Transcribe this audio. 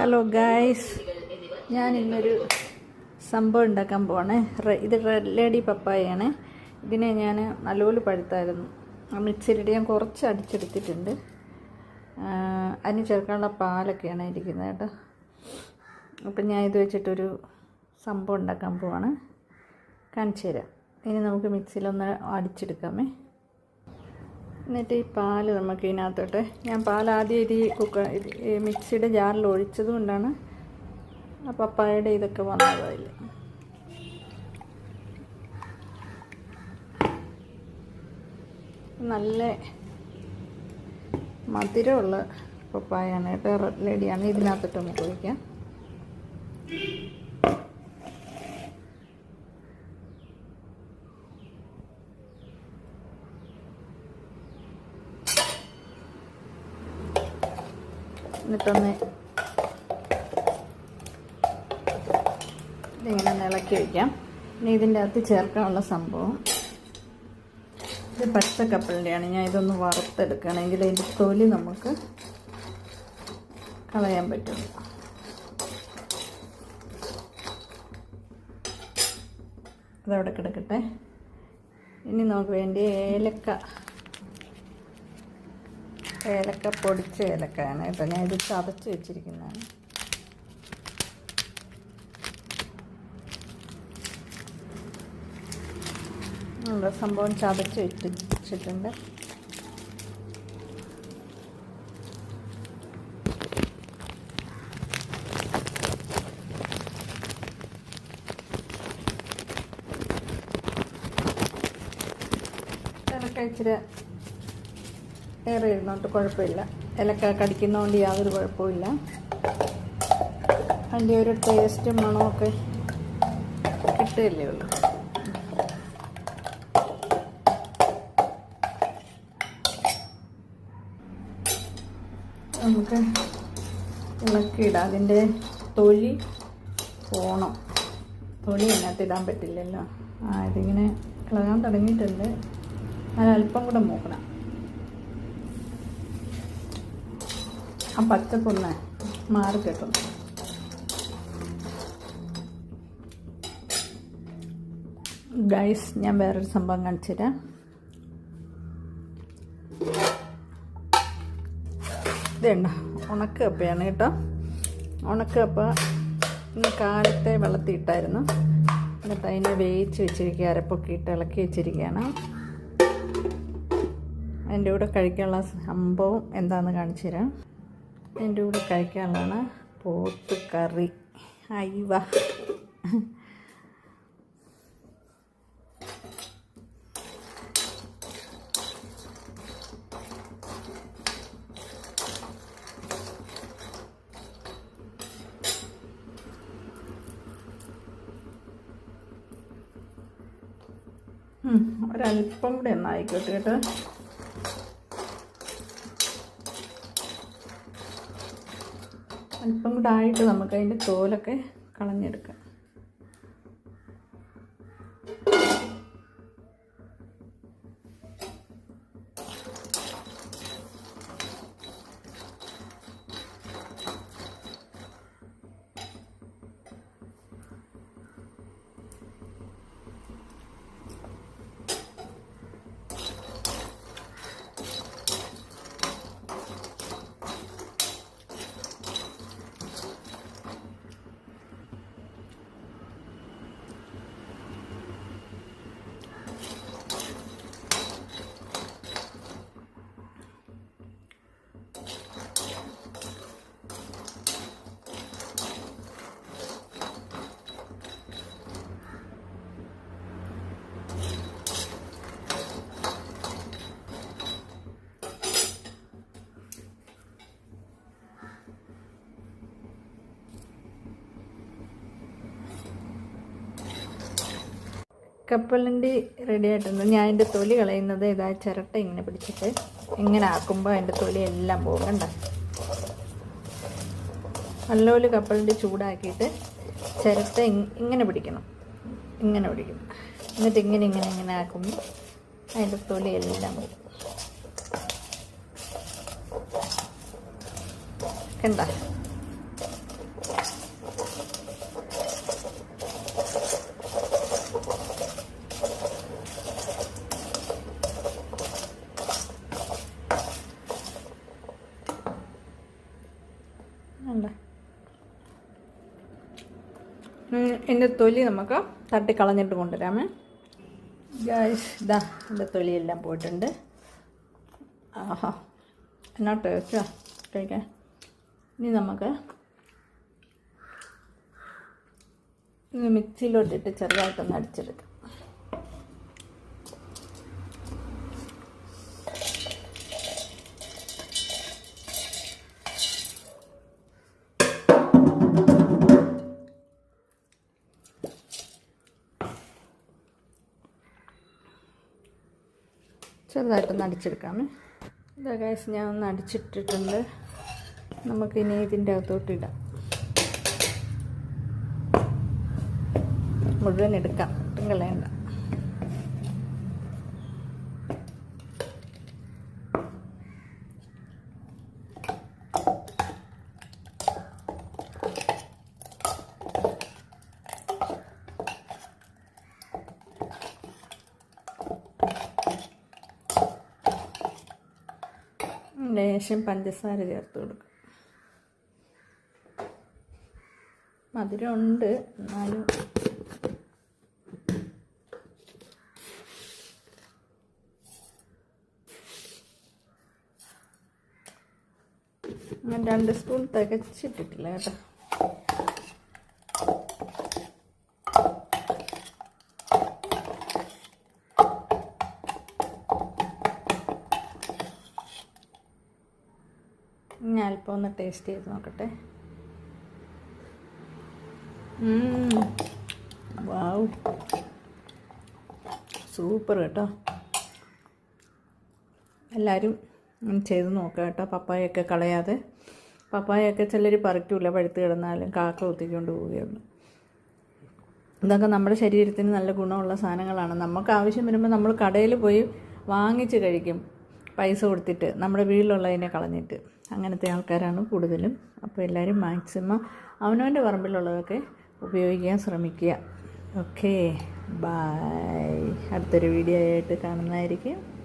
Hello guys ഞാൻ ഇന്നൊരു സംഭവം ഉണ്ടാക്കാൻ പോവാണ്. ഇത് റെഡ് ലേഡി പപ്പായാണ് ഇതിനെ ഞാൻ നല്ലപോലെ പഴുത്തായിരുന്നു. ആ മിക്സിയിലിട്ട് ഞാൻ കുറച്ച് അടിച്ചെടുത്തിട്ടുണ്ട്. അതിന് ചേർക്കാനുള്ള പാലൊക്കെയാണ് ഇരിക്കുന്നത് കേട്ടോ. അപ്പം ഞാൻ ഇത് വെച്ചിട്ടൊരു സംഭവം ഉണ്ടാക്കാൻ പോവാണ്. കാണിച്ചു തരാം. ഇനി നമുക്ക് മിക്സിയിലൊന്ന് അടിച്ചെടുക്കാമേ. എന്നിട്ട് ഈ പാൽ നമുക്ക് ഇതിനകത്തോട്ട്. ഞാൻ പാൽ ആദ്യം ഇത് ഈ കുക്കർ മിക്സിയുടെ ജാറിൽ ഒഴിച്ചത് കൊണ്ടാണ് ആ പപ്പായയുടെ ഇതൊക്കെ വന്നത് അതിൽ നല്ല മധുരമുള്ള പപ്പായാണ് കേട്ടോ റെഡിയാണ് ഇതിനകത്തോട്ട് നമുക്ക് ഒഴിക്കാം എന്നിട്ടൊന്ന് ഇതിങ്ങനെ ഇളക്കി വയ്ക്കാം ഇനി ഇതിന്റെ അകത്ത് ചേർക്കാനുള്ള സംഭവം. ഇത് പച്ച കപ്പലിന്റെയാണ്. ഞാൻ ഇതൊന്ന് വറുത്തെടുക്കുകയാണെങ്കിൽ അതിന്റെ തൊലി നമുക്ക് കളയാൻ പറ്റും. അതവിടെ കിടക്കട്ടെ. ഇനി നമുക്ക് വേണ്ടി ഏലക്ക ഏലക്ക പൊടിച്ച ഏലക്കയാണ് കേട്ടോ. ഞാൻ ഇത് ചതച്ച് വെച്ചിരിക്കുന്നതാണ്. നമ്മുടെ സംഭവം ചതച്ച് വെച്ചിട്ടുണ്ട്. ഇച്ചിരി ഏറെ ഇരുന്നോട്ട് കുഴപ്പമില്ല. ഇലക്ക കടിക്കുന്നതുകൊണ്ട് യാതൊരു കുഴപ്പമില്ല അതിന്റെ ഒരു ടേസ്റ്റും മണമൊക്കെ കിട്ടുകയല്ലേ ഉള്ളൂ. നമുക്ക് ഇളക്കിയിടാം അതിന്റെ തൊലി പോണം. തൊലി അതിനകത്ത് ഇടാൻ പറ്റില്ലല്ലോ. ആ ഇതിങ്ങനെ ഇളകാൻ തുടങ്ങിയിട്ടുണ്ട്. അതിനൽപ്പം കൂടെ മൂക്കണം. ആ പച്ചപ്പൊന്ന് മാറി കിട്ടും. ഗൈസ് ഞാൻ വേറൊരു സംഭവം കാണിച്ചു തരാം. ഇതേണ്ട ഉണക്കപ്പയാണ് കേട്ടോ. ഉണക്കപ്പ ഇന്ന് കാലത്തെ വെള്ളത്തിയിട്ടായിരുന്നു എന്നിട്ട് അതിനെ വേവിച്ച് വെച്ചിരിക്കുക അരപ്പൊക്കെ ഇട്ട് ഇളക്കി വെച്ചിരിക്കുകയാണ്. അതിന്റെ കൂടെ കഴിക്കാനുള്ള സംഭവം എന്താണെന്ന് കാണിച്ചു തരാം. അതിന്റെ കൂടെ കഴിക്കാനുള്ളതാണ് പോത്ത് കറി. അയ്യവ. ഒരല്പം കൂടെ ഒന്നായിക്കോട്ടെ കേട്ടോ. അല്പം കൂടെ ആയിട്ട് നമുക്ക് അതിന്റെ തോലൊക്കെ കളഞ്ഞെടുക്കാം. കപ്പലണ്ടി റെഡി ആയിട്ടുണ്ട്. ഞാൻ എന്റെ തൊലി കളയുന്നത് ഇതാ ചിരട്ട ഇങ്ങനെ പിടിച്ചിട്ട് ഇങ്ങനെ ആക്കുമ്പോൾ അതിന്റെ തൊലി എല്ലാം പോകണ്ട കണ്ട? നല്ലപോലെ കപ്പലണ്ടി ചൂടാക്കിയിട്ട് ചിരട്ട ഇങ്ങനെ പിടിക്കണം. ഇങ്ങനെ പിടിക്കണം എന്നിട്ട് ഇങ്ങനെ ഇങ്ങനെ ഇങ്ങനെ ആക്കുമ്പോൾ അതിന്റെ തൊലി എല്ലാം പോകും. കണ്ട വേണ്ട എന്റെ തൊലി നമുക്ക് തട്ടിക്കളഞ്ഞിട്ട് കൊണ്ടുവരാമേ. ഗായ്സ് ഇതാ എന്റെ തൊലിയെല്ലാം പോയിട്ടുണ്ട്. ആഹാ എന്നാ ടേസ്റ്റാ കഴിക്കാൻ ഇനി നമുക്ക് മിക്സിയിലോട്ടിട്ട് ചെറുതായിട്ടൊന്ന് അടിച്ചെടുക്കാം. ചെറുതായിട്ടൊന്ന് അടിച്ചെടുക്കാമേ. ഇതാ ഗ്യാസ് ഞാൻ ഒന്ന് അടിച്ചിട്ടിട്ടുണ്ട്. നമുക്കിനി ഇതിന്റെ അകത്തോട്ട് ഇടാം. മുഴുവൻ എടുക്കാം. ഒട്ടും കളയണ്ട. ലേശം പഞ്ചസാര ചേർത്ത് കൊടുക്കും. മധുരമുണ്ട് എന്നാലും. ഞാൻ രണ്ട് സ്പൂൺ തികച്ചിട്ടിട്ടില്ല കേട്ടോ. ഞാൻ അല്പം ഒന്ന് ടേസ്റ്റ് ചെയ്ത് നോക്കട്ടെ. വാവ്. സൂപ്പർ കേട്ടോ. എല്ലാവരും ചെയ്ത് നോക്കുക കേട്ടോ പപ്പായൊക്കെ കളയാതെ. പപ്പായൊക്കെ ചിലർ പറിക്കൂല പഴുത്ത് കിടന്നാലും കാക്ക കുത്തിക്കൊണ്ട് പോവുകയുള്ളൂ ഇതൊക്കെ നമ്മുടെ ശരീരത്തിന് നല്ല ഗുണമുള്ള സാധനങ്ങളാണ്. നമുക്ക് ആവശ്യം വരുമ്പോൾ നമ്മൾ കടയിൽ പോയി വാങ്ങിച്ച് കഴിക്കും. പൈസ കൊടുത്തിട്ട് നമ്മുടെ വീട്ടിലുള്ളതിനെ കളഞ്ഞിട്ട് അങ്ങനത്തെ ആൾക്കാരാണ് കൂടുതലും. അപ്പോൾ എല്ലാവരും മാക്സിമം അവനവന്റെ പറമ്പിലുള്ളതൊക്കെ ഉപയോഗിക്കാൻ ശ്രമിക്കുക. ഓക്കേ. ബായ് അടുത്തൊരു വീഡിയോ ആയിട്ട് കാണുന്നതായിരിക്കും.